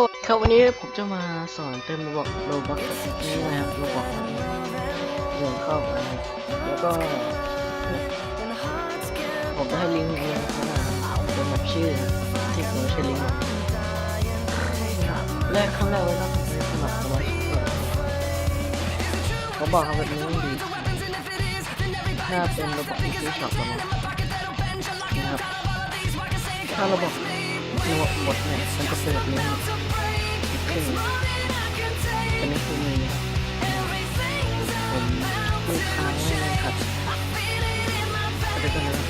สวัสดีครับวันนี้ผมจะมาสอนเติมระบบโลบักนี้นะครับระบบเดินเข้าไปแล้วก็ผมจะให้ลิงก์นี้นะครับเป็นแบบชื่อที่ผมใช้ลิงก์แรกครั้งแรกเลยนะผมจะสมัครสมาชิกเขาบอกเขาแบบนี้ไม่ดีถ้าเป็นระบบที่ชอช็อปแล้วนะครับถ้าระบบ ระบบหมดเนี่ยมันจะเป็นแบบนี้ขึ้นเป็นนี้คือมือผมลูกค้าครับอะไรกันนะ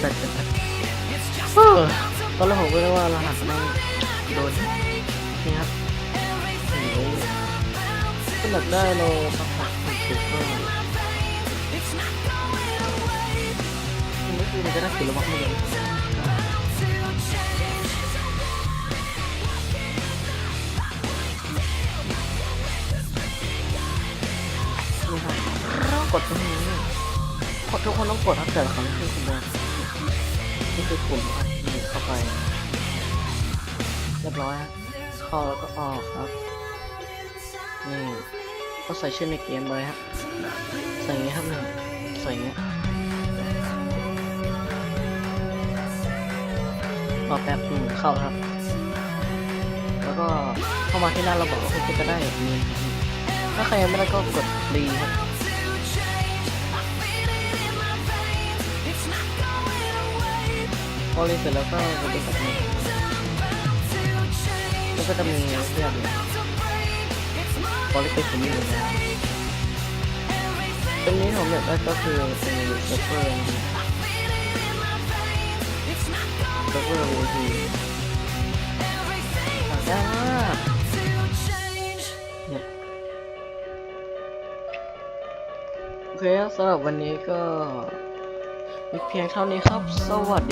แต่แต่แต่เออตอนแรกผมก็นึกว่ารหัสแม่โดนนี่ครับโอ้ยก็หนักได้โลสักพักสุดก็นี่คือมันจะได้สิลวักไม่เลย นี่ครับกดตรงนี้กดทุกคนต้องกดครับแต่ละครั้งที่คุณเดินนี่คือกลุ่มที่เข้าไป เรียบร้อยฮะเข้าแล้วก็ออกครับ นี่ก็ใส่ชื่อในเกมเลยครับใส่อย่างนี้ครับหนึ่งใส่อย่างนี้รอแป๊บหนึงเข้าครับ แล้วก็เข้ามาที่หน้าระบบก็คุณจะได้แบบนี้ ถ้าใครยังไม่ได้ก็กดรีครับพอรีเสร็จแล้วก็กดดูแบบนี้แล้วก็จะมีเพื่อนพอรีเป็นผมมีอยู่แล้วตรงนี้ผมอยากได้ก็คือเป็นเซิร์ฟเวอร์เซิร์ฟเวอร์วีทีหา เคสำหรับวันนี้ก็มีเพียงเท่านี้ครับ สวัสดี